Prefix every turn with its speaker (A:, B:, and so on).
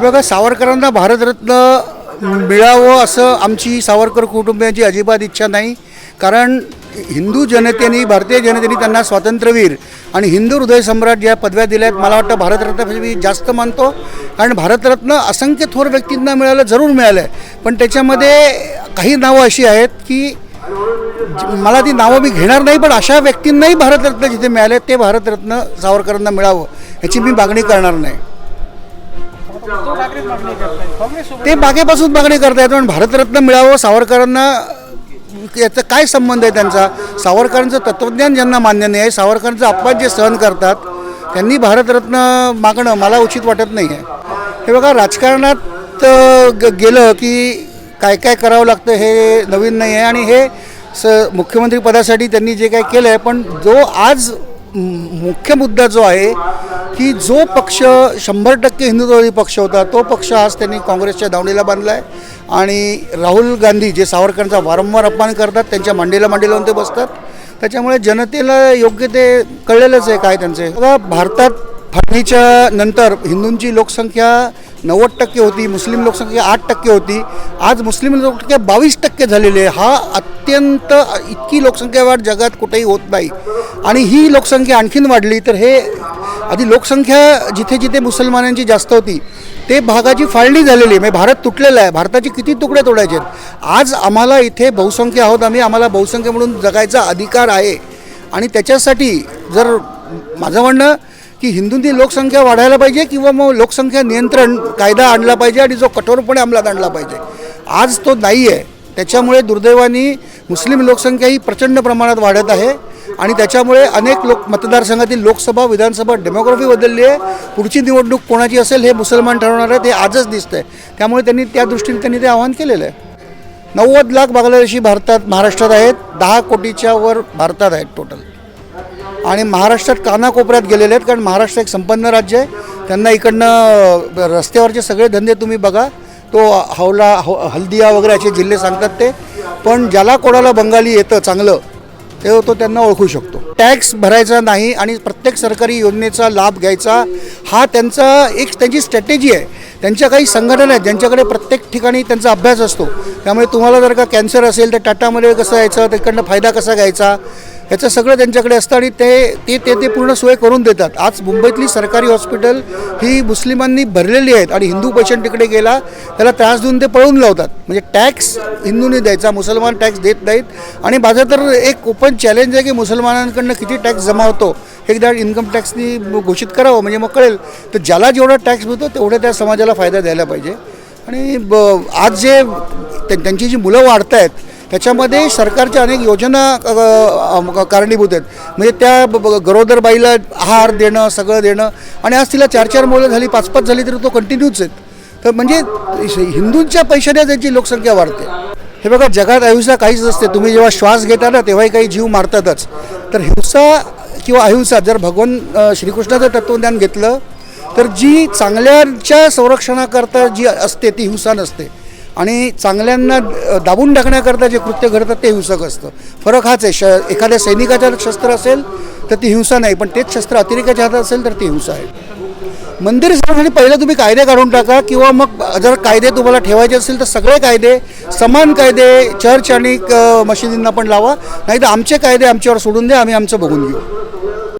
A: बघा सावरकरांना भारतरत्न मिळावं असं आमची सावरकर कुटुंबियांची अजिबात इच्छा नाही. कारण हिंदू जनतेने भारतीय जनतेने त्यांना स्वातंत्र्यवीर आणि हिंदू हृदय सम्राट या पदव्या दिल्या आहेत मला वाटतं भारतरत्न मी जास्त मानतो. कारण भारतरत्न असंख्य थोर व्यक्तींना मिळालं जरूर मिळालं आहे पण त्याच्यामध्ये काही नावं अशी आहेत की मला ती नावं मी घेणार नाही पण अशा व्यक्तींनाही भारतरत्न जिथे मिळाले ते भारतरत्न सावरकरांना मिळावं याची मी मागणी करणार नाही. ते मागेपासून मागणी करतायत पण भारतरत्न मिळावं सावरकरांना याचा काय संबंध आहे त्यांचा? सावरकरांचं तत्त्वज्ञान ज्यांना मान्य नाही आहे सावरकरांचा अपमान जे सहन करतात त्यांनी भारतरत्न मागणं मला उचित वाटत नाही आहे. हे बघा राजकारणात ग- गेलं की काय काय करावं लागतं हे नवीन नाही आहे आणि हे स मुख्यमंत्रीपदासाठी त्यांनी जे काय केलं आहे पण जो आज मुख्य मुद्दा जो आहे की जो पक्ष शंभर टक्के हिंदुत्ववादी पक्ष होता तो पक्ष आज त्यांनी काँग्रेसच्या दावणीला बांधला आहे आणि राहुल गांधी जे सावरकरांचा वारंवार अपमान करतात त्यांच्या मांडीला मांडी लावून ते बसतात. त्याच्यामुळे जनतेला योग्य ते कळलेलंच आहे काय त्यांचे. बघा भारतात फाळणीच्या नंतर हिंदूंची लोकसंख्या नव्वद टक्के होती मुस्लिम लोकसंख्या आठ टक्के होती. आज मुस्लिम लोकसंख्या बावीस टक्के झालेली आहे. हा अत्यंत इतकी लोकसंख्या वाढ जगात कुठेही होत नाही. आणि ही लोकसंख्या आणखीन वाढली तर हे आधी लोकसंख्या जिथे जिथे मुसलमानांची जास्त होती ते भागाची फाळणी झालेली आहे. म्हणजे भारत तुटलेला आहे. भारताचे किती तुकडे तोडायचे आहेत? आज आम्हाला इथे बहुसंख्य आहोत. आम्ही आम्हाला बहुसंख्य म्हणून जगायचा अधिकार आहे. आणि त्याच्यासाठी जर माझं म्हणणं की हिंदूंची लोकसंख्या वाढायला पाहिजे किंवा मग लोकसंख्या नियंत्रण कायदा आणला पाहिजे आणि जो कठोरपणे अंमलात आणला पाहिजे. आज तो नाही आहे त्याच्यामुळे दुर्दैवानी मुस्लिम लोकसंख्या ही प्रचंड प्रमाणात वाढत आहे. आणि त्याच्यामुळे अनेक लोक मतदारसंघातील लोकसभा विधानसभा डेमोग्राफी बदलली आहे. पुढची निवडणूक कोणाची असेल हे मुसलमान ठरवणार आहे ते आजच दिसतंय. त्यामुळे त्यांनी त्या दृष्टीने त्यांनी ते आवाहन केलेलं आहे. नव्वद लाख बांगलादेशी भारतात महाराष्ट्रात आहेत. दहा कोटीच्या वर भारतात आहेत टोटल आणि महाराष्ट्रात कानाकोपऱ्यात गेलेले आहेत कारण महाराष्ट्र एक संपन्न राज्य आहे. त्यांना इकडनं रस्त्यावरचे सगळे धंदे तुम्ही बघा. तो हावला हो हल्दिया वगैरे असे जिल्हे सांगतात ते. पण ज्याला कोणाला बंगाली येतं चांगलं ते तो त्यांना ओळखू शकतो. टॅक्स भरायचा नाही आणि प्रत्येक सरकारी योजनेचा लाभ घ्यायचा हा त्यांचा एक त्यांची स्ट्रॅटेजी आहे. त्यांच्या काही संघटना आहेत ज्यांच्याकडे प्रत्येक ठिकाणी त्यांचा अभ्यास असतो. त्यामुळे तुम्हाला जर का कॅन्सर असेल तर टाटामध्ये कसं यायचं तिकडनं फायदा कसा घ्यायचा? ह्याचं सगळं त्यांच्याकडे असतं आणि ते ते ते ते पूर्ण सोय करून देतात. आज मुंबईतली सरकारी हॉस्पिटल ही मुस्लिमांनी भरलेली आहेत आणि हिंदू पेशंट तिकडे गेला त्याला त्रास देऊन ते पळून लावतात. म्हणजे टॅक्स हिंदूंनी द्यायचा मुसलमान टॅक्स देत नाहीत. आणि माझं तर एक ओपन चॅलेंज आहे की मुसलमानांकडनं किती टॅक्स जमा होतो हे एकदा इन्कम टॅक्सनी घोषित करावं म्हणजे मग कळेल. तर ज्याला जेवढा टॅक्स मिळतो तेवढं त्या समाजाला फायदा द्यायला पाहिजे. आणि ब आज जे त्यांची जी मुलं वाढत आहेत ह्याच्यामध्ये सरकारच्या अनेक योजना कारणीभूत आहेत. म्हणजे त्या गरोदर बाईला आहार देणं सगळं देणं. आणि आज तिला चार चार मुलं झाली पाच पाच झाली तरी तो कंटिन्यूच आहेत. तर म्हणजे हिंदूंच्या पैशाने त्यांची लोकसंख्या वाढते. हे बघा जगात अहिंसा काहीच नसते. तुम्ही जेव्हा श्वास घेता ना तेव्हाही काही जीव मारतातच. तर हिंसा किंवा अहिंसा जर भगवान श्रीकृष्णाचं तत्त्वज्ञान घेतलं तर जी चांगल्याच्या संरक्षणाकरता जी असते ती हिंसा नसते. आणि चांगल्यांना दाबून टाकण्याकरता जे कृत्य घडतं ते हिंसक असतं. फरक हाच आहे श एखाद्या सैनिकाच्या शस्त्र असेल तर ती हिंसा नाही पण तेच शस्त्र अतिरेकाच्या हातात असेल तर ती हिंसा आहे. मंदिर सरकारने पहिलं तुम्ही कायदे काढून टाका किंवा मग जर कायदे तुम्हाला ठेवायचे असेल तर सगळे कायदे समान कायदे चर्च आणि मशिदींना पण लावा नाही तर आमचे कायदे आमच्यावर सोडून द्या आम्ही आमचं बघून घेऊ.